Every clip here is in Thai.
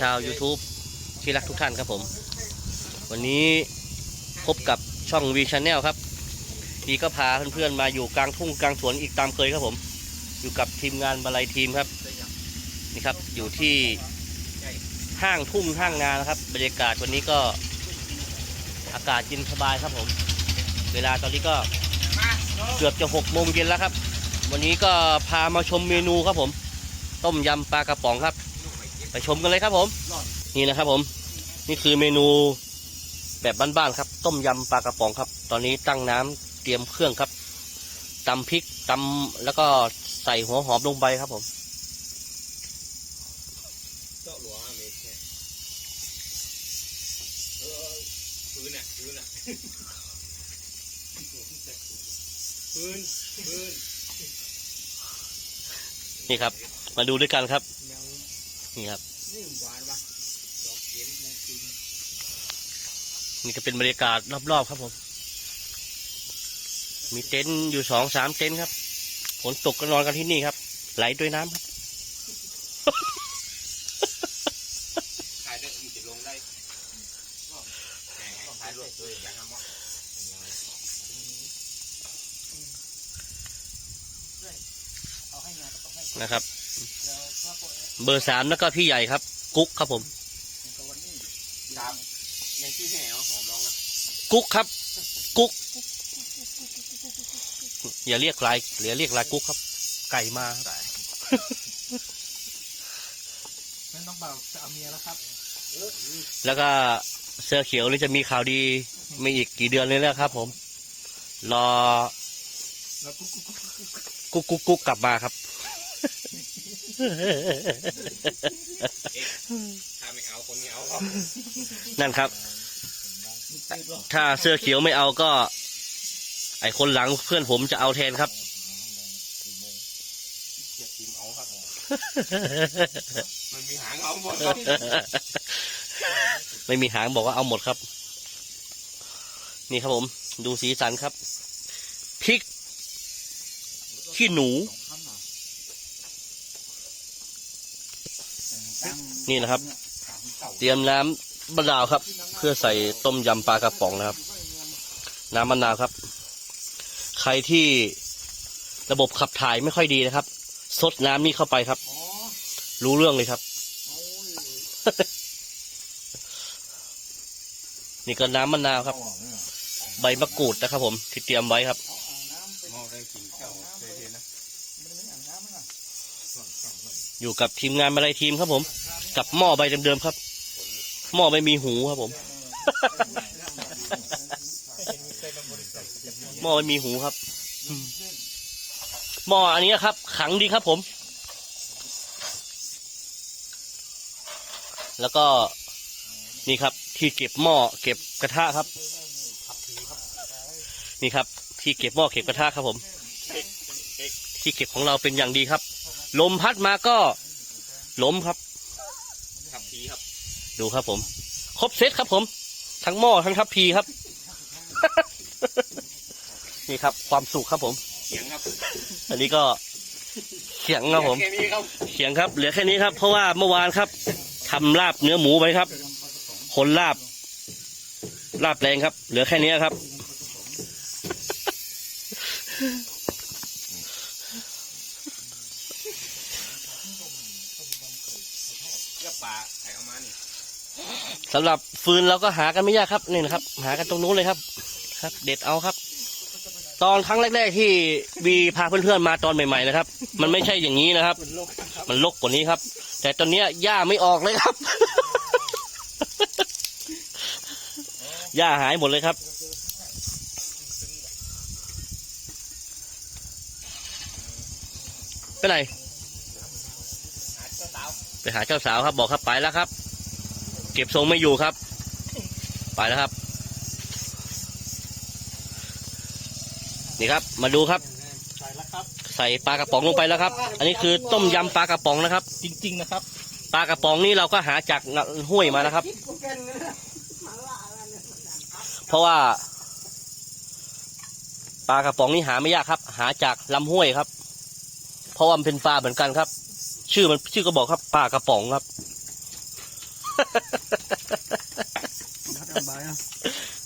ชาว YouTube ที่รักทุกท่านครับผม วันนี้พบกับช่อง V Channel ครับดีก็พาเพื่อนๆมาอยู่กลางทุ่งกลางสวนอีกตามเคยครับผม อยู่กับทีมงานบาลัยทีมครับนี่ครับอยู่ที่ห้างทุ่งห้างนานะครับ บรรยากาศวันนี้ก็อากาศเย็นสบายครับผม เวลาตอนนี้ก็เกือบจะหกโมงเย็นแล้วครับ วันนี้ก็พามาชมเมนูครับผม ต้มยำปลากระป๋องครับ ไปชมกันเลยครับผม นี่นะครับผม นี่คือเมนูแบบบ้านๆครับ ต้มยำปลากระป๋องครับ ตอนนี้ตั้งน้ำเตรียมเครื่องครับตำพริกตำแล้วก็ใส่หัวหอมลงไปครับผมเจาะหลวงอเมริกาเออพื้นอะพื้นอะพื้นพื้นนี่ครับ มาดูด้วยกันครับ นี่ครับนี่หวานวะดอกเย็นดอกจริงนี่ก็เป็นบรรยากาศรอบๆครับผม มีเต็นท์อยู่สองสามเต็นท์ครับฝนตกก็นอนกันที่นี่ครับ ไหลด้วยน้ำครับขายได้มีจะลงได้ขายรถด้วยอย่างนั้นมั้งนะครับ เบอร์สามแล้วก็พี่ใหญ่ครับ กุ๊กครับผม ครับยังที่แห่หอมร้องนะกุ๊กครับ กุ๊กอย่าเรียกลายอย่าเรียกลายกุ๊กครับ ไก่มาครับนั่นต้องเบาจะเอาเมียแล้วครับแล้วก็เสื้อเขียวนี่จะมีข่าวดีไม่อีกกี่เดือนเลยแล้วครับผม รอแล้วกุ๊กกุ๊กกุ๊กกุ๊กกุ๊กกุ๊กกุ๊กกลับมาครับ ถ้าไม่เอาคนไม่เอาครับนั่นครับ ถ้าเสื้อเขียวไม่เอาก็ ไอคนหลังเพื่อนผมจะเอาแทนครับ อย่าทีมเอาครับ มันมีหางเอาหมดครับไม่มีหางบอกว่าเอาหมดครับ นี่ครับผม ดูสีสันครับพริกขี้หนู นี่นะครับ เตรียมน้ำมะนาวครับ เพื่อใส่ต้มยำปลากระป๋องนะครับ น้ำมะนาวครับ ใครที่ระบบขับถ่ายไม่ค่อยดีนะครับซดน้ำนี่เข้าไปครับ รู้เรื่องเลยครับ นี่ก็น้ำมะนาวครับ ใบมะกรูดนะครับ ผมที่เตรียมไว้ครับมองได้กินเจ้าเท่ๆนะ อยู่กับทีมงานมาลัยทีมครับผม กับหม้อใบเดิมๆครับ หม้อไม่มีหูครับผม หม้อไม่มีหูครับ หม้ออันนี้ครับ ขังดีครับผม แล้วก็นี่ครับ ที่เก็บหม้อเก็บกระทะครับ นี่ครับ ที่เก็บหม้อเก็บกระทะครับผม ที่เก็บของเราเป็นอย่างดีครับ ลมพัดมาก็ล้มครับขับผีครับ ดูครับผม ครบเซตครับผม ทั้งหม้อทั้งทัพพีครับ นี่ครับ ความสุขครับผม เขียงครับอันนี้ก็เขียงครับผม แค่นี้ครับเขียงครับ เหลือแค่นี้ครับ เพราะว่าเมื่อวานครับทำลาบเนื้อหมูไว้ครับ คนลาบ ลาบแรงครับ เหลือแค่นี้ครับ เจ้าป่าใครเอามานี่สำหรับฟืนเราก็หากันไม่ยากครับนี่นะครับ หากันตรงนู้นเลยครับ ครับ เด็ดเอาครับ ตอนครั้งแรก ๆ ที่วีพาเพื่อนๆมาตอนใหม่ๆนะครับ มันไม่ใช่อย่างนี้นะครับ มันลกกว่านี้ครับ แต่ตอนเนี้ยหญ้าไม่ออกเลยครับหญ้าหายหมดเลยครับไปไหนไป หาเจ้าสาวครับบอกครับไปแล้วครับ เก็บทรงไม่อยู่ครับ ไปแล้วครับ นี่ครับ มาดูครับ ใส่แล้วครับ ใส่ปลากระป๋องลงไปแล้วครับ อันนี้คือต้มยำปลากระป๋องนะครับ จริง ๆ นะครับปลากระป๋องนี่เราก็หาจากห้วยมานะครับ เพราะว่าปลากระป๋องนี่หาไม่ยากครับ หาจากลำห้วยครับ เพราะว่ามันเป็นปลาเหมือนกันครับ ชื่อมันชื่อก็บอกครับปลากระป๋องครับ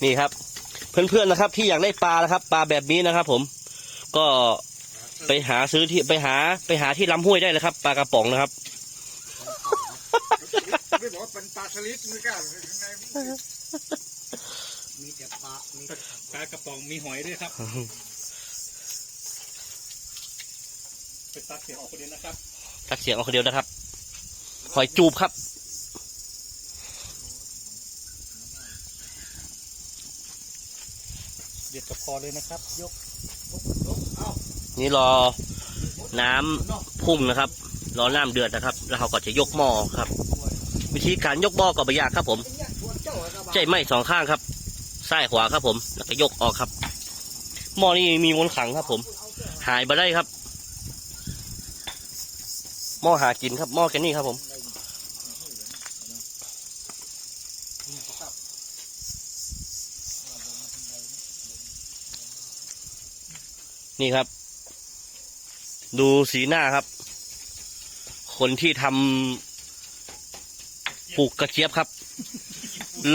นี่ครับ เพื่อนๆนะครับ ที่อยากได้ปลานะครับ ปลาแบบนี้นะครับ ผม ก็ไปหาซื้อที่ไปหาไปหาที่ลำห้วยได้เลยครับปลากระป๋องนะครับไม่บอกว่าเป็นปลาสลิดไม่กล้าข้างในมีแต่ปลามีปลากระป๋องมีหอยด้วยครับไปตัดเสียงออกคนเดียวนะครับ ทักเสียงเอาคนเดียวนะครับหอยจูบครับ เด็ดก็พอเลยนะครับ ยกนี่รอน้ำพุ่งนะครับ รอน้ำเดือดนะครับ แล้วเขาก็จะยกหม้อครับ วิธีการยกหม้อก็ไม่ยากครับผม ใจไหม้สองข้างครับ ซ้ายขวาครับผม แล้วก็ยกออกครับ หม้อนี่มีมนต์ขลังครับผม หายไปได้ครับ หม้อหากินครับหม้อแกนี่ครับผมนี่ครับ ดูสีหน้าครับ คนที่ทำปลูกกระเจี๊ยบครับ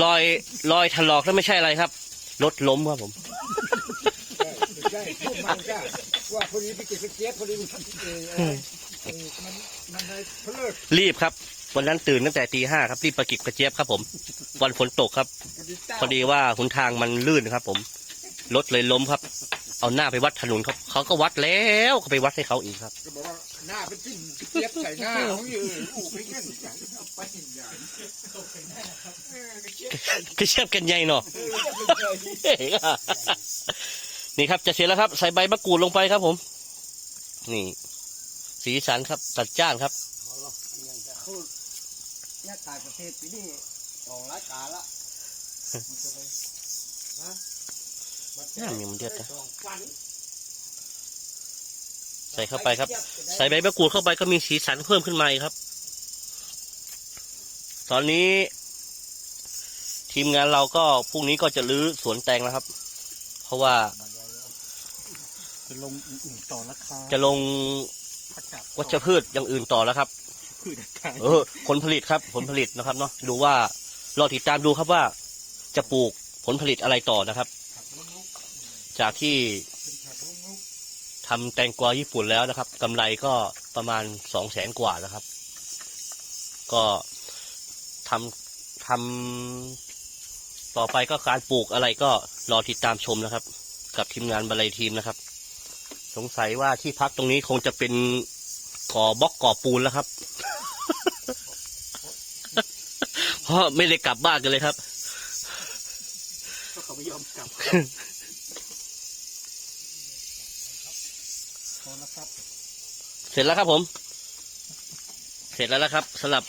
รอยรอยถลอกแล้วไม่ใช่อะไรครับรถล้มครับผมใช่พูดมันก็ว่าพอดีไปเก็บเจี๊ยบพอดีมันทำเอง เออเออมันมันเลยเพลิดรีบครับ วันนั้นตื่นตั้งแต่ตีห้าครับรีบไปเก็บกระเจี๊ยบครับ ผม วันฝนตกครับ พอดีเต้าพอดีว่าหนทางมันลื่นครับ ผมรถเลยล้มครับ เอาหน้าไปวัดถนนครับเขาก็วัดแล้วก็ไปวัดให้เขาอีกครับก็บอกว่าหน้าเป็นจิ้มเจี๊ยบใส่หน้าเขาอยู่ลูกไปเงี้ยเอาไปใหญ่เออกระเจี๊ยบกระเจี๊ยบกันใหญ่เนาะนี่ครับจะเสร็จแล้วครับ ใส่ใบมะกรูดลงไปครับผม นี่ สีสันครับจัดจ้านครับเนี่ยตายประเทศปีนี้สองรายการละน้ำมันเดือดนะสองฟันใส่เข้าไปครับ ใส่ใบมะกรูดเข้าไปก็มีสีสันเพิ่มขึ้นมาอีกครับ ตอนนี้ ทีมงานเราก็พรุ่งนี้ก็จะรื้อสวนแตงแล้วครับ เพราะว่า จะลงอื่นต่อราคาจะลงประกาศ วัชพืชอย่างอื่นต่อแล้วครับพืชอากาศเออผลผลิตครับผลผลิตนะครับเนาะดูว่ารอติดตามดูครับว่า จะปลูกผลผลิตอะไรต่อนะครับ จากที่ทำแตงกวาญี่ปุ่นแล้วนะครับกำไรก็ประมาณสองแสนกว่านะครับ ก็ทำทำต่อไปก็การปลูกอะไรก็รอติดตามชมนะครับ กับทีมงานบรรลัยทีมนะครับส งสัยว่าที่พักตรงนี้คงจะเป็นก่อบล็อกก่อปูนแล้วครับ เพราะไม่ได้กลับบ้านกันเลยครับก็เขาไม่ยอมกลับพอแล้วครับเสร็จแล้วครับผม เสร็จแล้วนะครับสำหรับ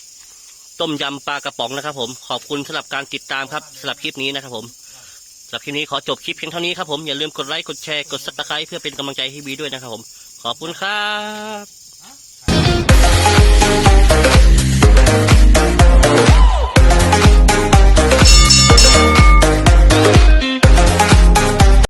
ต้มยำปลากระป๋องนะครับผม ขอบคุณสำหรับการติดตามครับสำหรับคลิปนี้นะครับผม สำหรับคลิปนี้ขอจบคลิปเพียงเท่านี้ครับผมอย่าลืมกดไลค์กดแชร์กดซับสไครต์เพื่อเป็นกำลังใจให้บีด้วยนะครับผม ขอบคุณครับ